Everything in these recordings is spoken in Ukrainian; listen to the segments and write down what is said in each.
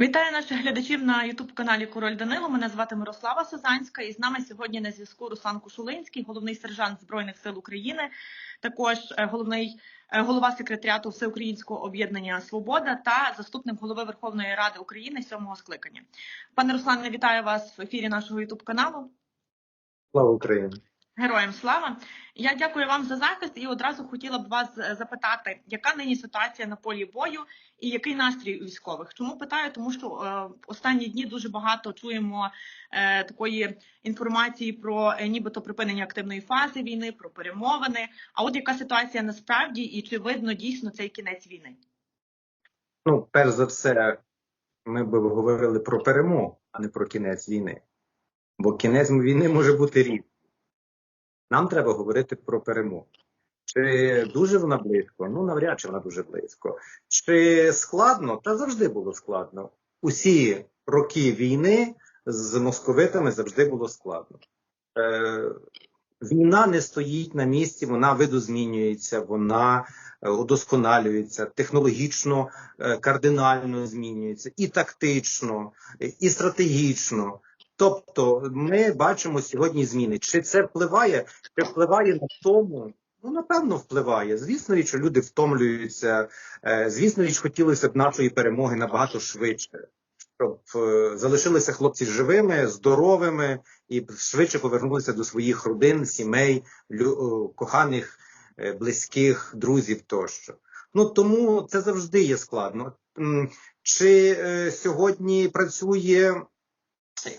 Вітаю наших глядачів на youtube каналі Король Данило. Мене звати Мирослава Созанська, і з нами сьогодні на зв'язку Руслан Кушулинський, головний сержант збройних сил України, також е, головний е, голова секретаріату Всеукраїнського об'єднання Свобода та заступник голови Верховної Ради України сьомого скликання. Пане Руслане, вітаю вас в ефірі нашого youtube каналу. Слава Україні! Героям слава! Я дякую вам за захист і одразу хотіла б вас е, запитати, яка нині ситуація на полі бою і який настрій у військових? Чому питаю? Тому що е, останні дні дуже багато чуємо е, такої інформації про е, нібито припинення активної фази війни, про перемовини. А от яка ситуація насправді і чи видно дійсно цей кінець війни? Ну, перш за все, ми б говорили про перемогу, а не про кінець війни. Бо кінець війни може бути різний. Нам треба говорити про перемогу. Чи дуже вона близько? Ну, навряд чи вона дуже близько. Чи складно? Та завжди було складно. Усі роки війни з московитами завжди було складно. Е, Війна не стоїть на місці, вона видозмінюється, вона е, удосконалюється, технологічно е, кардинально змінюється, і тактично, і стратегічно. Тобто ми бачимо сьогодні зміни. Чи це впливає? Чи впливає на тому? Ну, напевно, впливає. Звісно, річ, люди втомлюються. Е, звісно, річ, хотілося б нашої перемоги набагато швидше, щоб е, залишилися хлопці живими, здоровими і швидше повернулися до своїх родин, сімей, лю- коханих, е, близьких, друзів тощо. Ну тому це завжди є складно. Чи е, сьогодні працює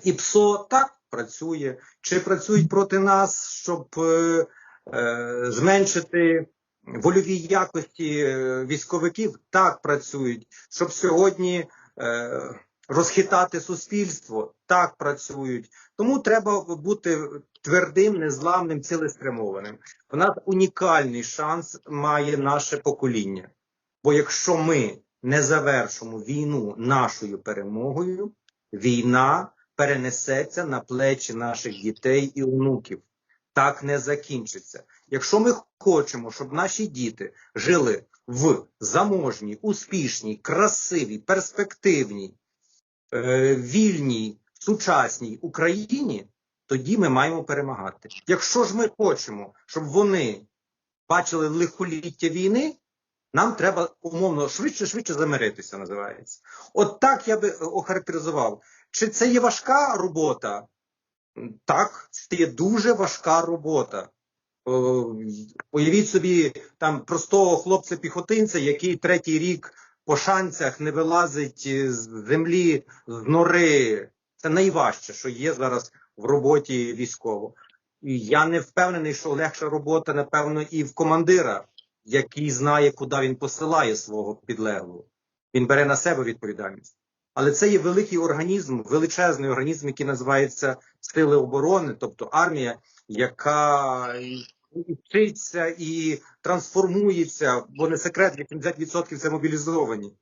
і ПСО так працює, чи працюють проти нас, щоб е, е, зменшити вольові якості е, військовиків? Так працюють, щоб сьогодні е, розхитати суспільство, так працюють. Тому треба бути твердим, незламним, цілеспрямованим. У нас унікальний шанс має наше покоління. Бо якщо ми не завершимо війну нашою перемогою, війна перенесеться на плечі наших дітей і онуків. Так не закінчиться. Якщо ми хочемо, щоб наші діти жили в заможній, успішній, красивій, перспективній, е, вільній, сучасній Україні, тоді ми маємо перемагати. Якщо ж ми хочемо, щоб вони бачили лихоліття війни, нам треба умовно швидше швидше замиритися, називається. От так я би охарактеризував. Чи це є важка робота? Так, це є дуже важка робота. Уявіть собі там простого хлопця-піхотинця, який третій рік по шанцях не вилазить з землі, з нори. Це найважче, що є зараз в роботі військово. І я не впевнений, що легша робота, напевно, і в командира, який знає, куди він посилає свого підлеглого. Він бере на себе відповідальність. Але це є великий організм, величезний організм, який називається Сили оборони, тобто армія, яка вчиться і трансформується, бо не секрет, як 50% це мобілізовані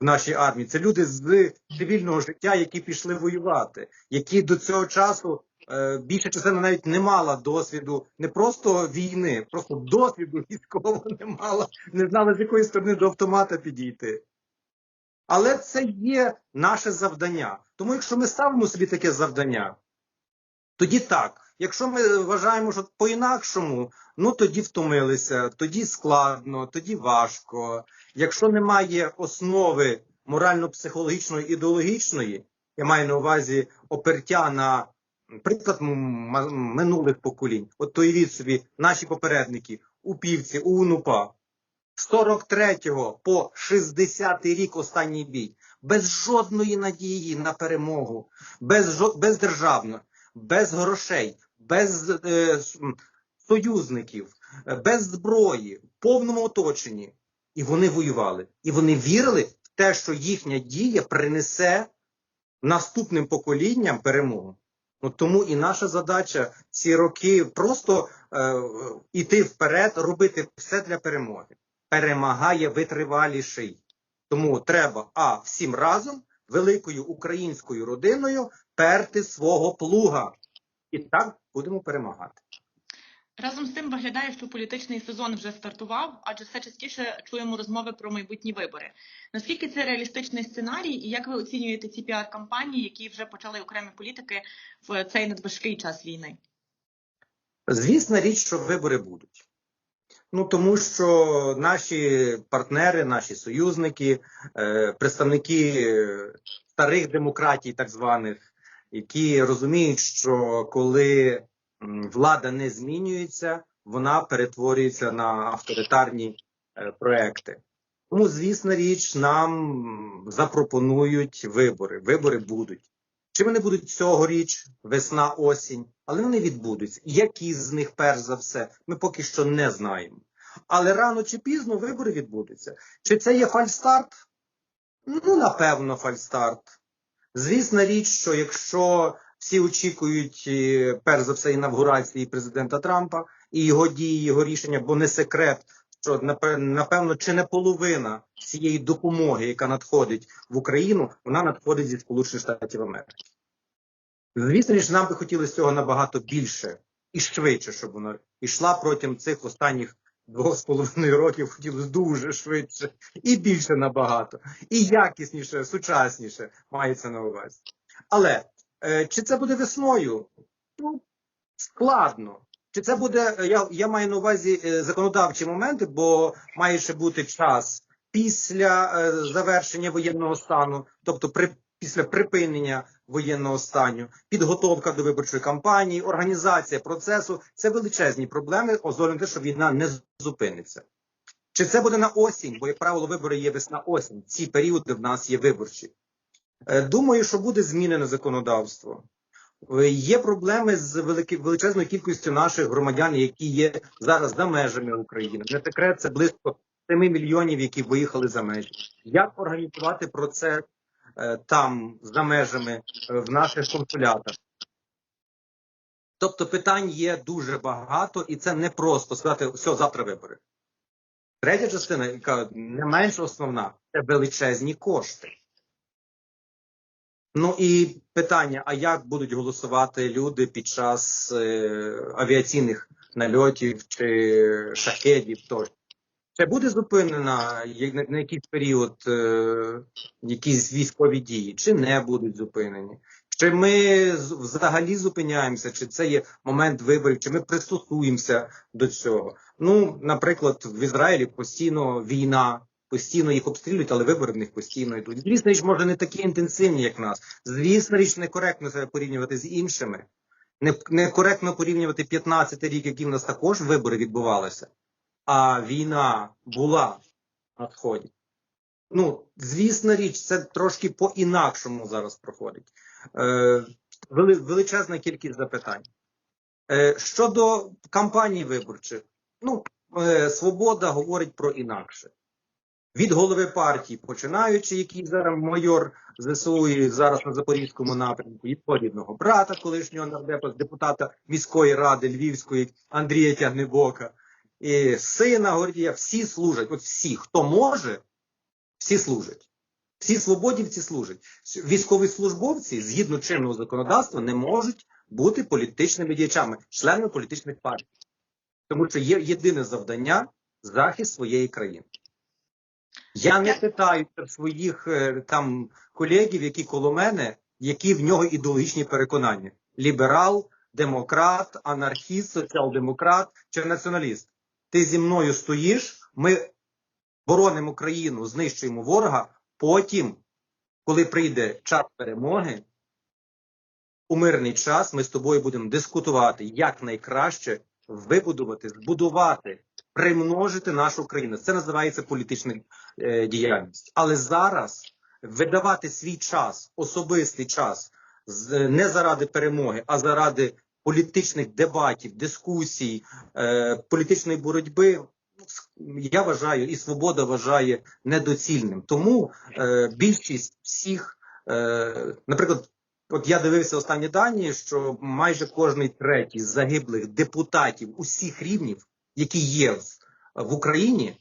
в нашій армії. Це люди з цивільного життя, які пішли воювати, які до цього часу е, більша частина навіть не мала досвіду не просто війни, просто досвіду військового не мала, не знали з якої сторони до автомата підійти. Але це є наше завдання. Тому, якщо ми ставимо собі таке завдання, тоді так. Якщо ми вважаємо, що по-інакшому, ну тоді втомилися, тоді складно, тоді важко. Якщо немає основи морально-психологічної ідеологічної, я маю на увазі опертя на приклад минулих поколінь, от то уявіть собі, наші попередники у півці, у УНУПА, 43 по 60 рік останній бій, без жодної надії на перемогу, без без державно, без грошей, без е, союзників, без зброї, в повному оточенні. І вони воювали. І вони вірили в те, що їхня дія принесе наступним поколінням перемогу. Ну, Тому і наша задача ці роки просто е, іти вперед, робити все для перемоги перемагає витриваліший. Тому треба а всім разом великою українською родиною перти свого плуга. І так будемо перемагати. Разом з тим виглядає, що політичний сезон вже стартував, адже все частіше чуємо розмови про майбутні вибори. Наскільки це реалістичний сценарій, і як ви оцінюєте ці піар-кампанії, які вже почали окремі політики в цей надважкий час війни? Звісна річ, що вибори будуть. Ну тому що наші партнери, наші союзники, е, представники е, старих демократій, так званих, які розуміють, що коли влада не змінюється, вона перетворюється на авторитарні е, проекти. Тому, звісна річ, нам запропонують вибори. Вибори будуть. Чи вони будуть цьогоріч, весна, осінь, але вони відбудуться. Які з них, перш за все, ми поки що не знаємо. Але рано чи пізно вибори відбудуться. Чи це є фальстарт? Ну, напевно, фальстарт. Звісна річ, що якщо всі очікують, е, перш за все, інавгурації президента Трампа і його дії, його рішення, бо не секрет, що напевно чи не половина цієї допомоги, яка надходить в Україну, вона надходить зі Сполучених Штатів Америки. Звісно ж, нам би хотілося цього набагато більше і швидше, щоб вона йшла протягом цих останніх двох з половиною років. Хотілося дуже швидше і більше набагато, і якісніше, сучасніше мається на увазі. Але е, чи це буде весною? Ну, складно. Чи це буде, е, я, я маю на увазі е, законодавчі моменти, бо має ще бути час після е, завершення воєнного стану, тобто при, після припинення воєнного стану, підготовка до виборчої кампанії, організація процесу це величезні проблеми, озволю те, що війна не зупиниться. Чи це буде на осінь? Бо, як правило, вибори є весна-осінь. Ці періоди в нас є виборчі. Е, Думаю, що буде змінене законодавство. Е, Є проблеми з величезною кількістю наших громадян, які є зараз за межами України. Не секрет, це близько 7 мільйонів, які виїхали за межі. Як організувати процес там за межами е, в наших консулятах? Тобто питань є дуже багато, і це не просто сказати, все, завтра вибори. Третя частина, яка не менш основна, це величезні кошти. Ну і питання: а як будуть голосувати люди під час е, авіаційних нальотів чи шахедів тощо? Чи буде зупинена на, якийсь період е, якісь військові дії, чи не будуть зупинені? Чи ми взагалі зупиняємося, чи це є момент виборів, чи ми пристосуємося до цього? Ну, наприклад, в Ізраїлі постійно війна, постійно їх обстрілюють, але вибори в них постійно йдуть. Звісно річ, може, не такі інтенсивні, як нас. Звісно річ, некоректно себе порівнювати з іншими. Не- Некоректно порівнювати 15 рік, який в нас також вибори відбувалися, а війна була на сході. Ну, звісна річ, це трошки по-інакшому зараз проходить. Е, величезна кількість запитань. Е, щодо кампаній виборчих, ну, е, свобода говорить про інакше. Від голови партії, починаючи, який зараз майор ЗСУ і зараз на Запорізькому напрямку, і по рідного брата, колишнього нардепа, депутата міської ради Львівської Андрія Тягнебока, і сина Гордія, всі служать. От всі, хто може, всі служать. Всі свободівці служать. Військові службовці, згідно чинного законодавства, не можуть бути політичними діячами, членами політичних партій. Тому що є єдине завдання захист своєї країни. Я не питаю своїх е, там колегів, які коло мене, які в нього ідеологічні переконання: ліберал, демократ, анархіст, соціал-демократ чи націоналіст. Ти зі мною стоїш, ми боронимо країну, знищуємо ворога. Потім, коли прийде час перемоги, у мирний час ми з тобою будемо дискутувати, як найкраще вибудувати, збудувати, примножити нашу країну. Це називається політична е, діяльність. Але зараз видавати свій час, особистий час, не заради перемоги, а заради політичних дебатів, дискусій, е, політичної боротьби. Я вважаю, і свобода вважає недоцільним. Тому е, більшість всіх, е, наприклад, От я дивився останні дані, що майже кожний третій з загиблих депутатів усіх рівнів, які є в, в Україні,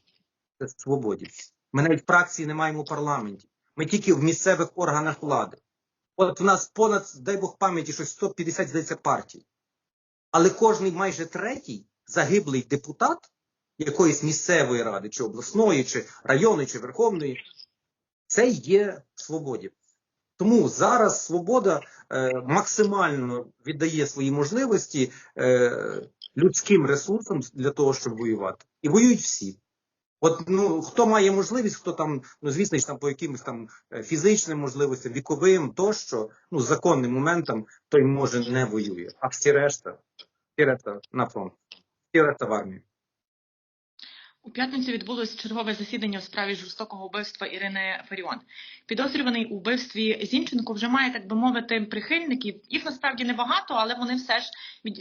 це свободівці. Ми навіть фракції не маємо у парламенті. Ми тільки в місцевих органах влади. От в нас понад, дай Бог пам'яті, щось 150, здається, партій. Але кожний майже третій загиблий депутат якоїсь місцевої ради, чи обласної, чи районної, чи верховної, це є свободі. Тому зараз свобода е, максимально віддає свої можливості е, людським ресурсам для того, щоб воювати. І воюють всі. От ну хто має можливість, хто там, ну звісно ж там по якимось там е, фізичним можливостям, віковим тощо, ну законним моментам, той може не воює. А всі решта, всі решта на фронт, всі решта в армії. У п'ятницю відбулось чергове засідання у справі жорстокого вбивства Ірини Фаріон. Підозрюваний у вбивстві Зінченко вже має, так би мовити, прихильників. Їх насправді небагато, але вони все ж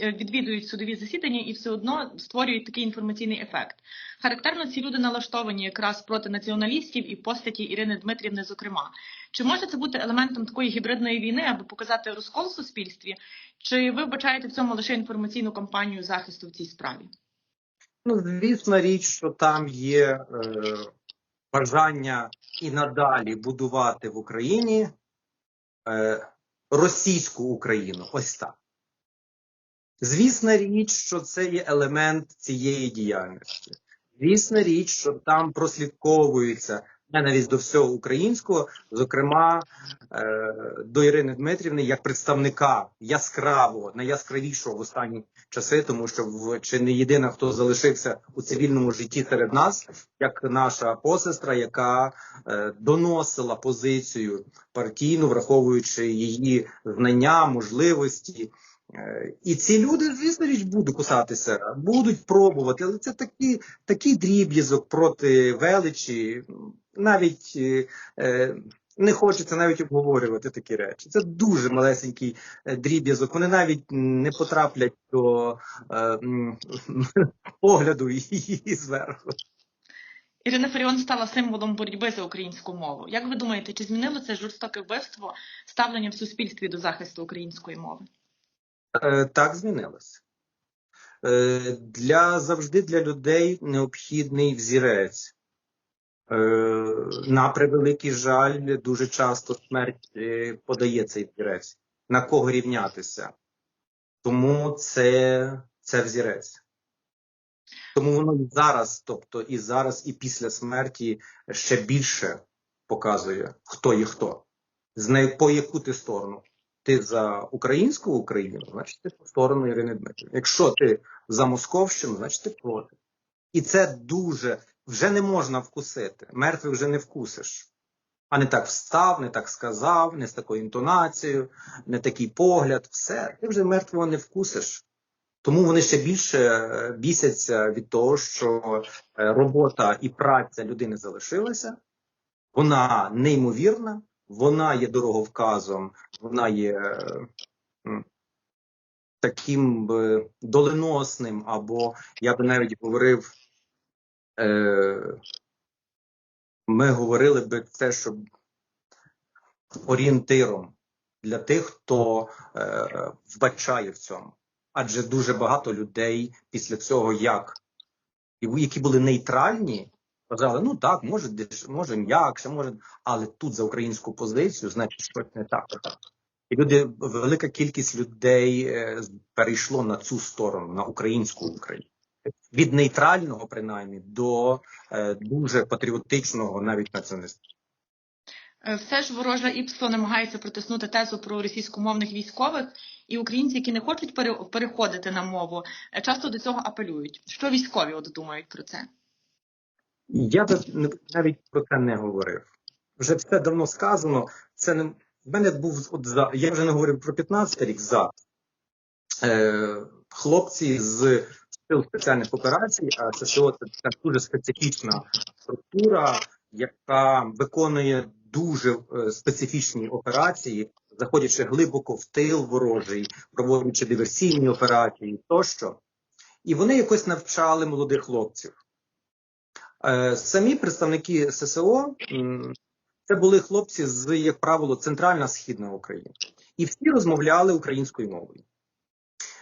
е, відвідують судові засідання і все одно створюють такий інформаційний ефект. Характерно, ці люди налаштовані якраз проти націоналістів і постаті Ірини Дмитрівни, зокрема. Чи може це бути елементом такої гібридної війни, аби показати розкол в суспільстві? Чи ви вбачаєте в цьому лише інформаційну кампанію захисту в цій справі? Ну, звісна річ, що там є е, бажання і надалі будувати в Україні е, російську Україну. Ось так. Звісна річ, що це є елемент цієї діяльності. Звісна річ, що там прослідковується ненависть до всього українського, зокрема е, до Ірини Дмитрівни, як представника яскравого, найяскравішого в останні часи, тому що в чи не єдина, хто залишився у цивільному житті серед нас, як наша посестра, яка е, доносила позицію партійну, враховуючи її знання, можливості. Е, І ці люди, звісно річ, будуть кусатися, будуть пробувати, але це такий, такий дріб'язок проти величі. Навіть е, е, не хочеться навіть обговорювати такі речі. Це дуже малесенький дріб'язок. Вони навіть не потраплять до е, погляду її зверху. Ірина Фаріон стала символом боротьби за українську мову. Як ви думаєте, чи змінило це жорстоке вбивство ставлення в суспільстві до захисту української мови? Е, Так змінилося. Е, Для завжди для людей необхідний взірець. Е, На превеликий жаль, дуже часто смерть подає цей взірець. На кого рівнятися? Тому це, це взірець. Тому воно і зараз, тобто і зараз, і після смерті ще більше показує, хто є хто, по яку ти сторону. Ти за українську Україну, значить ти по сторону Ірини Дмитрівни. Якщо ти за Московщину, значить ти проти. І це дуже вже не можна вкусити. Мертвих вже не вкусиш. А не так встав, не так сказав, не з такою інтонацією, не такий погляд. Все, ти вже мертвого не вкусиш. Тому вони ще більше е, бісяться від того, що е, робота і праця людини залишилася. Вона неймовірна, вона є дороговказом, вона є е, таким би доленосним, або я би навіть говорив, е, ми говорили би це, щоб орієнтиром для тих, хто е, вбачає в цьому. Адже дуже багато людей після цього, як які були нейтральні, казали, ну так, може, може м'якше, може, але тут за українську позицію, значить, щось не так. І люди, велика кількість людей е, перейшло на цю сторону, на українську Україну. Від нейтрального, принаймні, до е, дуже патріотичного, навіть націоналістичного. Е, Все ж ворожа ІПСО намагається протиснути тезу про російськомовних військових, і українці, які не хочуть пере- переходити на мову, часто до цього апелюють. Що військові от думають про це? Я навіть про це не говорив. Вже все давно сказано. Це не в мене був от за я вже не говорив про 15 рік за е, хлопці з сил спеціальних операцій, а ССО це, це дуже специфічна структура, яка виконує дуже е, специфічні операції, заходячи глибоко в тил ворожий, проводячи диверсійні операції тощо. І вони якось навчали молодих хлопців. Е, Самі представники ССО це були хлопці з, як правило, центральна східна України. І всі розмовляли українською мовою.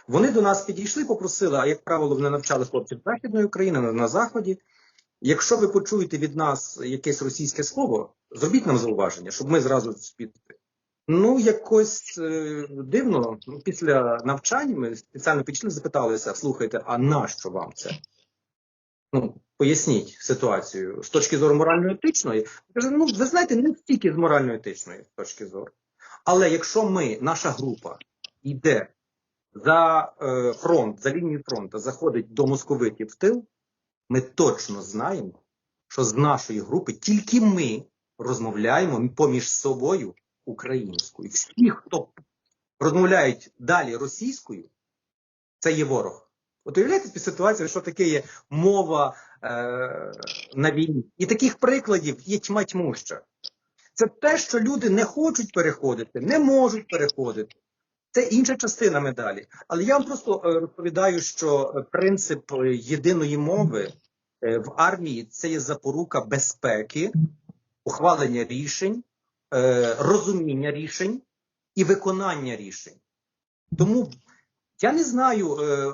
Вони до нас підійшли, попросили, а як правило, вони навчали хлопців Західної України на, Заході. Якщо ви почуєте від нас якесь російське слово, зробіть нам зауваження, щоб ми зразу спіти. Ну, якось е, дивно. Ну, Після навчань ми спеціально підійшли, запиталися: слухайте, а нащо вам це? Ну, поясніть ситуацію з точки зору морально-етичної. Каже, ну, ви знаєте, не стільки з морально-етичної точки зору. Але якщо ми, наша група, йде за е, фронт, за лінію фронту, заходить до московитів в тил, ми точно знаємо, що з нашої групи тільки ми розмовляємо поміж собою українською. Всі, хто розмовляють далі російською, це є ворог. От уявляєте ситуацію, що таке є мова на війні. І таких прикладів є тьма тьмуща. Це те, що люди не хочуть переходити, не можуть переходити. Це інша частина медалі. Але я вам просто е, розповідаю, що е, принцип е, єдиної мови е, в армії це є запорука безпеки, ухвалення рішень, е, розуміння рішень і виконання рішень. Тому я не знаю е,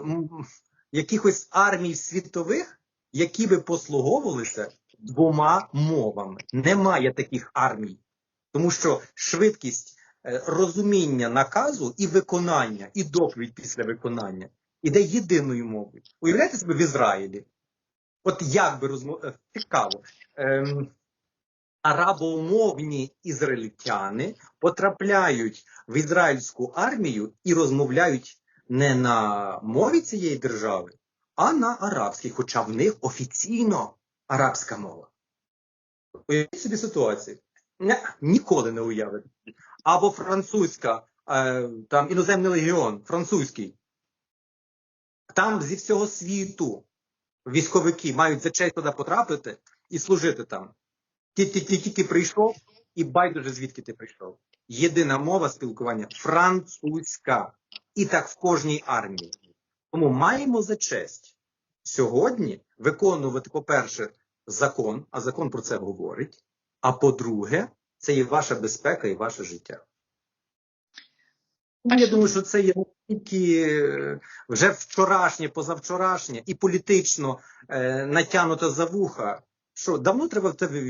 якихось армій світових, які би послуговувалися двома мовами. Немає таких армій, тому що швидкість е, розуміння наказу і виконання, і доповідь після виконання іде єдиною мовою. Уявляєте себе в Ізраїлі? От як би розмов... цікаво. Ем, арабомовні ізраїльтяни потрапляють в ізраїльську армію і розмовляють не на мові цієї держави, а на арабській, хоча в них офіційно арабська мова. Уявіть собі ситуацію. Ні, ніколи не уявите. Або французька, е, там іноземний легіон, французький. Там зі всього світу військовики мають за честь туди потрапити і служити там. Ти, ти, тільки прийшов, і байдуже звідки ти прийшов. Єдина мова спілкування французька. І так в кожній армії. Тому маємо за честь сьогодні виконувати, по-перше, закон, а закон про це говорить. А по-друге, це і ваша безпека, і ваше життя. Ну, Я думаю, що це є тільки е, вже вчорашнє, позавчорашнє і політично е, натягнуто за вуха. Що давно треба в тебе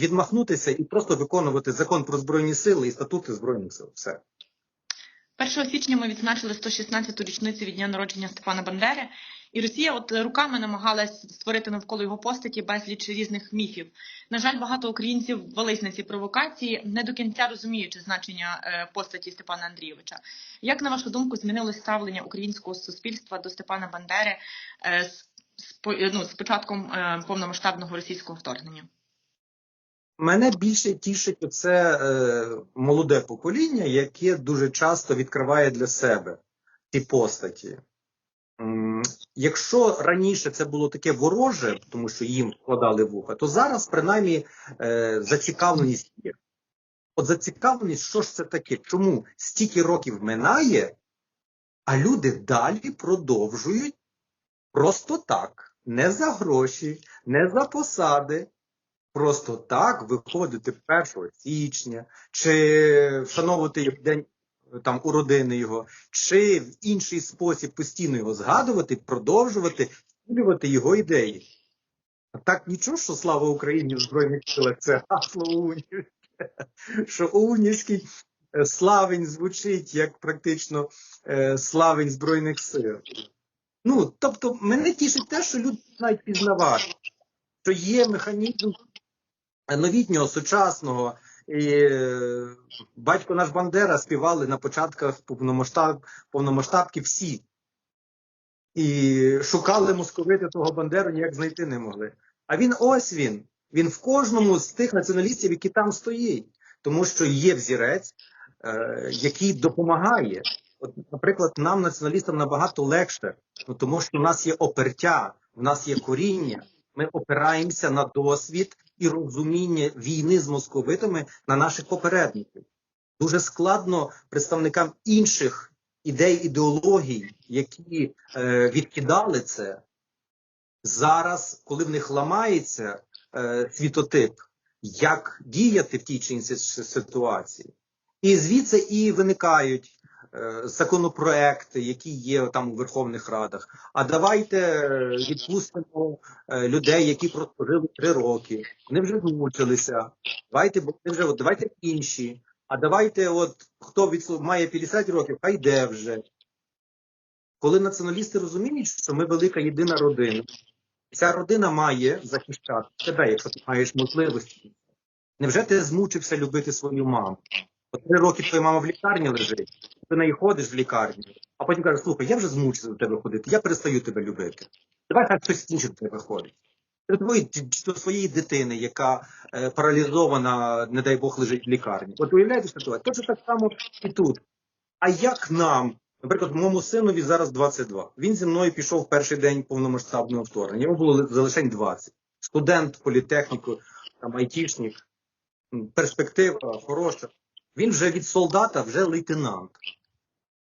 відмахнутися і просто виконувати закон про збройні сили і статути збройних сил. Все. 1 січня ми відзначили 116-ту річницю від дня народження Степана Бандери, і Росія от руками намагалась створити навколо його постаті безліч різних міфів. На жаль, багато українців велись на ці провокації, не до кінця розуміючи значення е, постаті Степана Андрійовича. Як на вашу думку змінилось ставлення українського суспільства до Степана Бандери е, з, ну, з початком е, повномасштабного російського вторгнення? Мене більше тішить оце е, молоде покоління, яке дуже часто відкриває для себе ці постаті. Якщо раніше це було таке вороже, тому що їм вкладали вуха, то зараз принаймні е, зацікавленість є. От зацікавленість, що ж це таке? Чому стільки років минає, а люди далі продовжують просто так, не за гроші, не за посади, просто так виходити 1 січня, чи вшановувати день там у родини його, чи в інший спосіб постійно його згадувати, продовжувати, втілювати його ідеї. А так нічого, що слава Україні в Збройних силах це гасло унівське, що унівський е, славень звучить як практично е, славень Збройних сил. Ну, тобто, мене тішить те, що люди знають пізнавати, що є механізм новітнього, сучасного. І е, батько наш Бандера співали на початках повномасштаб, повномасштабки всі. І шукали московити того Бандеру, ніяк знайти не могли. А він ось він. Він в кожному з тих націоналістів, які там стоїть. Тому що є взірець, е, який допомагає. От, наприклад, нам, націоналістам, набагато легше, ну, тому що в нас є опертя, в нас є коріння. Ми опираємося на досвід і розуміння війни з московитами на наших попередників. Дуже складно представникам інших ідей, ідеологій, які е, відкидали це, зараз, коли в них ламається е, світотип, як діяти в тій чи іншій ситуації. І звідси і виникають законопроекти, які є там у Верховних Радах. А давайте е, відпустимо е, людей, які прослужили три роки. Вони вже змучилися. Давайте, вони вже от, давайте інші. А давайте от хто від, має 50 років, хай йде вже. Коли націоналісти розуміють, що ми велика єдина родина, ця родина має захищати тебе, якщо ти маєш можливості. Невже ти змучився любити свою маму? От три роки твоя мама в лікарні лежить, на неї ходиш в лікарню, а потім кажеш, слухай, я вже змучився до тебе ходити, я перестаю тебе любити. Давай хай хтось інший до тебе ходить. До твоєї, до своєї дитини, яка е, паралізована, не дай Бог, лежить в лікарні. От уявляєте ситуацію? Точно так само і тут. А як нам, наприклад, моєму синові зараз 22. Він зі мною пішов в перший день повномасштабного вторгнення. Йому було за лише 20. Студент політехніку, там айтішник, перспектива хороша. Він вже від солдата, вже лейтенант.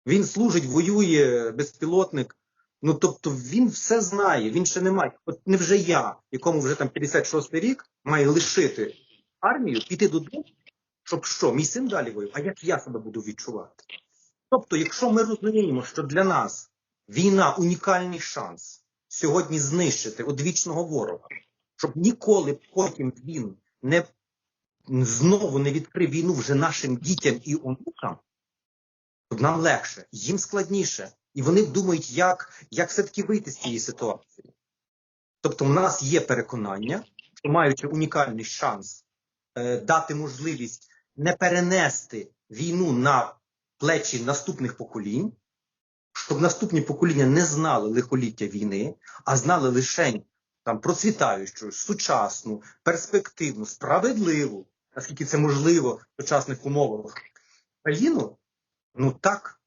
Він служить, воює, безпілотник. Ну тобто він все знає, він ще не має. От невже я, якому вже там 56 рік, має лишити армію, піти додому, щоб що, мій син далі воював, а як я себе буду відчувати? Тобто, якщо ми розуміємо, що для нас війна унікальний шанс сьогодні знищити одвічного ворога, щоб ніколи потім він не знову не відкрив війну вже нашим дітям і онукам, нам легше, їм складніше. І вони думають, як, як все-таки вийти з цієї ситуації. Тобто, у нас є переконання, що маючи унікальний шанс е, дати можливість не перенести війну на плечі наступних поколінь, щоб наступні покоління не знали лихоліття війни, а знали лише там процвітаючу, сучасну, перспективну, справедливу, наскільки це можливо в сучасних умовах країну, ну так,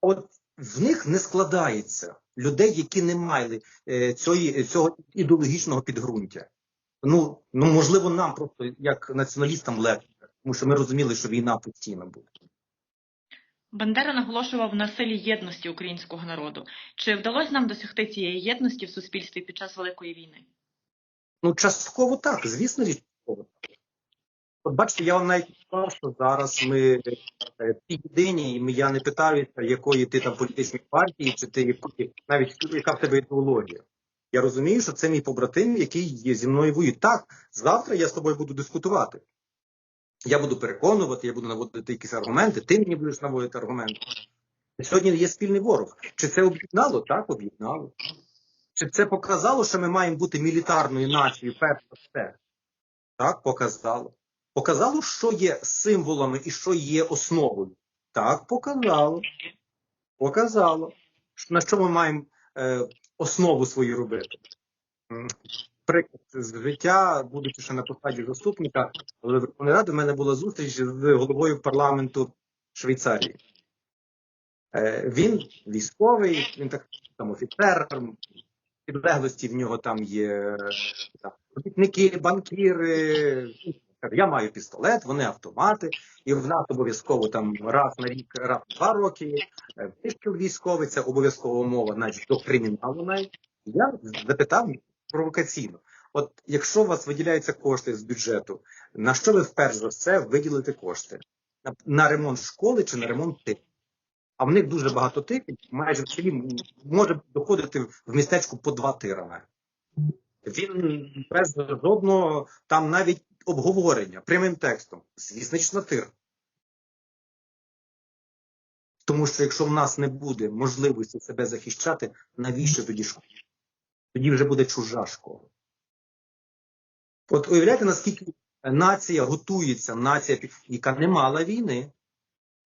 от в них не складається людей, які не мали е, цієї, цього ідеологічного підґрунтя. Ну, ну можливо, нам просто як націоналістам легше, тому що ми розуміли, що війна постійно буде. Бандера наголошував на силі єдності українського народу. Чи вдалося нам досягти цієї єдності в суспільстві під час Великої війни? Ну, частково так, звісно, частково так. От бачите, я вам навіть сказав, що зараз ми е, ті єдині, і я не питаюся, якої ти там політичної партії, чи ти якої- навіть яка в тебе ідеологія. Я розумію, що це мій побратим, який є зі мною воює. Так, завтра я з тобою буду дискутувати. Я буду переконувати, я буду наводити якісь аргументи, ти мені будеш наводити аргументи. Сьогодні є спільний ворог. Чи це об'єднало? Так, об'єднало. Чи це показало, що ми маємо бути мілітарною нацією, перш за все? Так, показало. Показало, що є символами і що є основою. Так, показало. Показало. На що ми маємо е, основу свою робити. Приклад з життя, будучи ще на посаді заступника, Верховної Ради, в мене була зустріч з головою парламенту Швейцарії. Е, він військовий, він так там офіцер, підлеглості в нього там є там, робітники, банкіри. Я маю пістолет, вони автомати, і в нас обов'язково там раз на рік, раз на два роки. е, Вишкіл військовий, це обов'язкова умова, навіть до криміналу навіть. Я запитав провокаційно: от якщо у вас виділяються кошти з бюджету, на що ви вперше за все виділите кошти? На, на ремонт школи чи на ремонт тих? А в них дуже багато тих, майже в селі може доходити в містечку по два тира. Він без жодного там навіть обговорення прямим текстом. Звісно, тир. Тому що якщо в нас не буде можливості себе захищати, навіщо тоді школа? Тоді вже буде чужа школа. От уявляєте, наскільки нація готується, нація, яка не мала війни,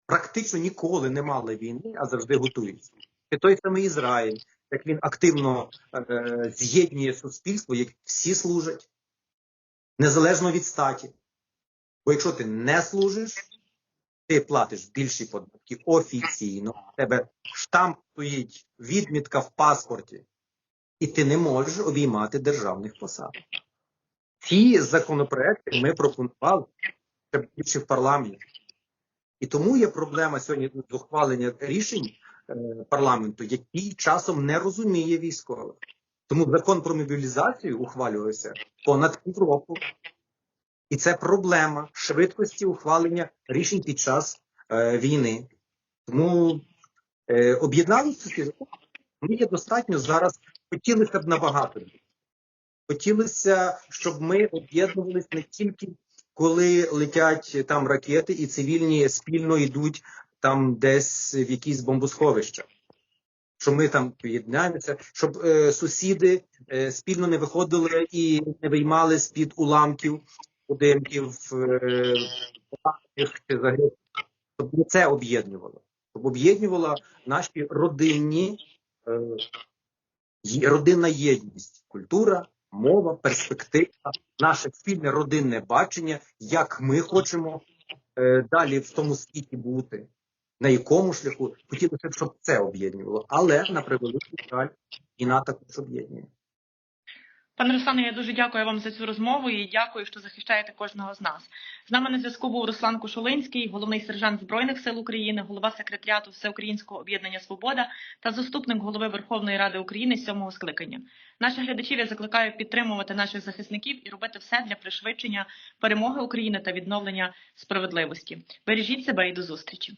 практично ніколи не мала війни, а завжди готується. І той самий Ізраїль, як він активно е, з'єднує суспільство, як всі служать, незалежно від статі. Бо якщо ти не служиш, ти платиш більші податки офіційно, в тебе штамп стоїть, відмітка в паспорті, і ти не можеш обіймати державних посад. Ці законопроекти ми пропонували ще більше в парламенті. І тому є проблема сьогодні з ухвалення рішень е, парламенту, який часом не розуміє військових. Тому закон про мобілізацію ухвалювався понад півроку. І це проблема швидкості ухвалення рішень під час е, війни. Тому е, об'єднали суспільство. Ми є достатньо зараз. Хотілося б набагато. Хотілося, щоб ми об'єднувалися не тільки коли летять там ракети, і цивільні спільно йдуть там десь в якісь бомбосховища. Що ми там поєднаємося, щоб е, сусіди е, спільно не виходили і не виймали з-під уламків будинків, е, чи загиблих. щоб це об'єднувало. Щоб об'єднувало наші родинні, е, родинна єдність, культура, мова, перспектива, наше спільне родинне бачення, як ми хочемо е, далі в тому світі бути, на якому шляху хотілося б, щоб це об'єднувало. Але на превеликий жаль, війна також об'єднує. Пане Руслане, я дуже дякую вам за цю розмову і дякую, що захищаєте кожного з нас. З нами на зв'язку був Руслан Кушулинський, головний сержант збройних сил України, голова секретаріату Всеукраїнського об'єднання Свобода та заступник голови Верховної Ради України сьомого скликання. Наших глядачів я закликаю підтримувати наших захисників і робити все для пришвидшення перемоги України та відновлення справедливості. Бережіть себе і до зустрічі.